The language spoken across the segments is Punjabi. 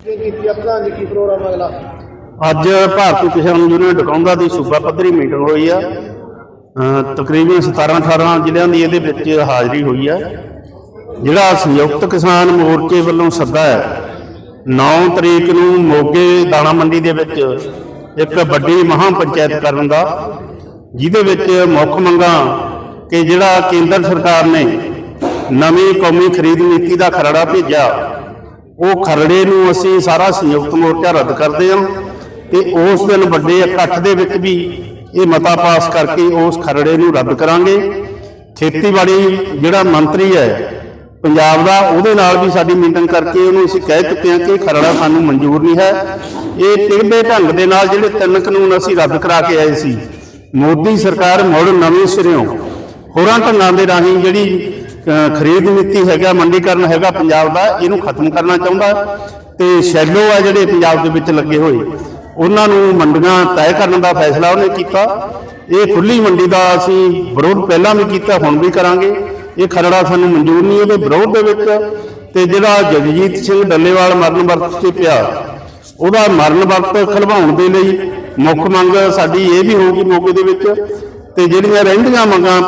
ਕੀਤੀ ਆ ਪ੍ਰਧਾਨ ਜੀ ਕੀ ਪ੍ਰੋਗਰਾਮ ਅਗਲਾ। ਅੱਜ ਭਾਰਤੀ ਕਿਸਾਨ ਯੂਨੀਅਨ ਡਕਾਉਂਦਾ ਦੀ ਸੂਬਾ ਪੱਧਰੀ ਮੀਟਿੰਗ ਹੋਈ ਆ। ਅ, ਤਕਰੀਬਨ 17 18 ਜ਼ਿਲ੍ਹਿਆਂ ਦੀ ਇਹਦੇ ਵਿੱਚ ਹਾਜ਼ਰੀ ਹੋਈ ਆ। ਜਿਹੜਾ ਸੰਯੁਕਤ ਕਿਸਾਨ ਮੋਰਚੇ ਵੱਲੋਂ ਸੱਦਾ ਹੈ 9 ਤਰੀਕ ਨੂੰ ਮੋਗੇ ਦਾਣਾ ਮੰਡੀ ਦੇ ਵਿੱਚ ਇੱਕ ਵੱਡੀ ਮਹਾਂ ਪੰਚਾਇਤ ਕਰਨ ਦਾ ਜਿਹਦੇ ਵਿੱਚ ਮੁੱਖ ਮੰਗਾਂ ਕਿ ਜਿਹੜਾ ਕੇਂਦਰ ਸਰਕਾਰ ਨੇ ਨਵੀਂ ਕੌਮੀ ਖਰੀਦ ਨੀਤੀ ਦਾ ਖਰੜਾ ਭੇਜਿਆ ਉਹ ਖਰੜੇ ਨੂੰ ਅਸੀਂ ਸਾਰਾ ਸੰਯੁਕਤ ਮੋਰਚਾ ਰੱਦ ਕਰਦੇ ਹਾਂ ਤੇ ਉਸ ਦਿਨ ਵੱਡੇ ਇਕੱਠ ਦੇ ਵਿੱਚ ਵੀ ਇਹ ਮਤਾ ਪਾਸ ਕਰਕੇ ਉਸ ਖਰੜੇ ਨੂੰ ਰੱਦ ਕਰਾਂਗੇ। ਖੇਤੀਬਾੜੀ ਜਿਹੜਾ ਮੰਤਰੀ ਹੈ, ਪੰਜਾਬ ਦਾ, ਉਹਦੇ ਨਾਲ ਵੀ ਸਾਡੀ ਮੀਟਿੰਗ ਕਰਕੇ ਉਹਨੂੰ ਅਸੀਂ ਕਹਿ ਚੁੱਕੇ ਹਾਂ ਕਿ ਖਰੜਾ ਸਾਨੂੰ ਮਨਜ਼ੂਰ ਨਹੀਂ ਹੈ। ਇਹ ਟਿਕਦੇ ਢੰਗ ਦੇ ਨਾਲ ਜਿਹੜੇ ਤਿੰਨ ਕਾਨੂੰਨ ਅਸੀਂ ਰੱਦ ਕਰਾ ਕੇ ਆਏ ਸੀ, ਮੋਦੀ ਸਰਕਾਰ ਮੁੜ ਨਵੇਂ ਸਿਰਿਓਂ ਹੋਰਾਂ ਢੰਗਾਂ ਦੇ ਰਾਹੀਂ ਜਿਹੜੀ ਖਰੀਦ ਨੀਤੀ ਹੈਗਾ, ਮੰਡੀਕਰਨ ਹੈਗਾ ਪੰਜਾਬ ਦਾ, ਇਹਨੂੰ ਖਤਮ ਕਰਨਾ ਚਾਹੁੰਦਾ। ਤੇ ਸ਼ੈਲੋ ਆ ਜਿਹੜੇ ਪੰਜਾਬ ਦੇ ਵਿੱਚ ਲੱਗੇ ਹੋਏ, ਉਹਨਾਂ ਨੂੰ ਮੰਡੀਆਂ ਤੈਅ ਕਰਨ ਦਾ ਫੈਸਲਾ ਉਹਨੇ ਕੀਤਾ। ਇਹ ਖੁੱਲੀ ਮੰਡੀ ਦਾ ਅਸੀਂ ਵਿਰੋਧ ਪਹਿਲਾਂ ਵੀ ਕੀਤਾ, ਹੁਣ ਵੀ ਕਰਾਂਗੇ। ਇਹ ਖਰੜਾ ਸਾਨੂੰ ਮਨਜ਼ੂਰ ਨਹੀਂ, ਉਹਦੇ ਵਿਰੋਧ ਦੇ ਵਿੱਚ। ਤੇ ਜਿਹੜਾ ਜਗਜੀਤ ਸਿੰਘ ਡੱਲੇਵਾਲ ਮਰਨ ਵਰਤ ਤੇ ਪਿਆ, ਉਹਦਾ ਮਰਨ ਵਰਤ ਖਲਵਾਉਣ ਦੇ ਲਈ ਮੁੱਖ ਮੰਗ ਸਾਡੀ ਇਹ ਵੀ ਹੋਊਗੀ ਮੌਕੇ ਦੇ ਵਿੱਚ। ਤੇ ਜਿਹੜੀਆਂ ਰਹਿੰਦੀਆਂ ਮੰਗਾਂ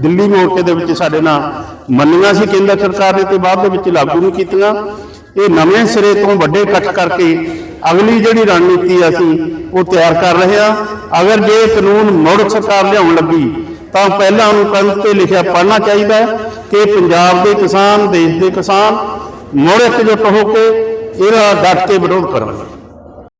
ਦਿੱਲੀ ਮੋਰਚੇ ਦੇ ਵਿੱਚ ਸਾਡੇ ਨਾਲ ਮੰਨੀਆਂ ਸੀ ਕੇਂਦਰ ਸਰਕਾਰ ਨੇ ਤੇ ਬਾਅਦ ਦੇ ਵਿੱਚ ਲਾਗੂ ਨਹੀਂ ਕੀਤੀਆਂ। ਇਹ ਨਵੇਂ ਸਿਰੇ ਤੋਂ ਵੱਡੇ ਇਕੱਠ ਕਰਕੇ ਅਗਲੀ ਜਿਹੜੀ ਰਣਨੀਤੀ ਆ ਅਸੀਂ ਉਹ ਤਿਆਰ ਕਰ ਰਹੇ ਹਾਂ। ਅਗਰ ਜੇ ਕਾਨੂੰਨ ਮੁੜ ਸਰਕਾਰ ਲਿਆਉਣ ਲੱਗੀ, ਤਾਂ ਪਹਿਲਾਂ ਉਹਨੂੰ ਕੰਧ ਤੇ ਲਿਖਿਆ ਪੜ੍ਹਨਾ ਚਾਹੀਦਾ ਕਿ ਪੰਜਾਬ ਦੇ ਕਿਸਾਨ, ਦੇਸ਼ ਦੇ ਕਿਸਾਨ ਮੁੜ ਇਕਜੁੱਟ ਹੋ ਕੇ ਇਹਦਾ ਡਟ ਕੇ ਵਿਰੋਧ ਕਰਨਗੇ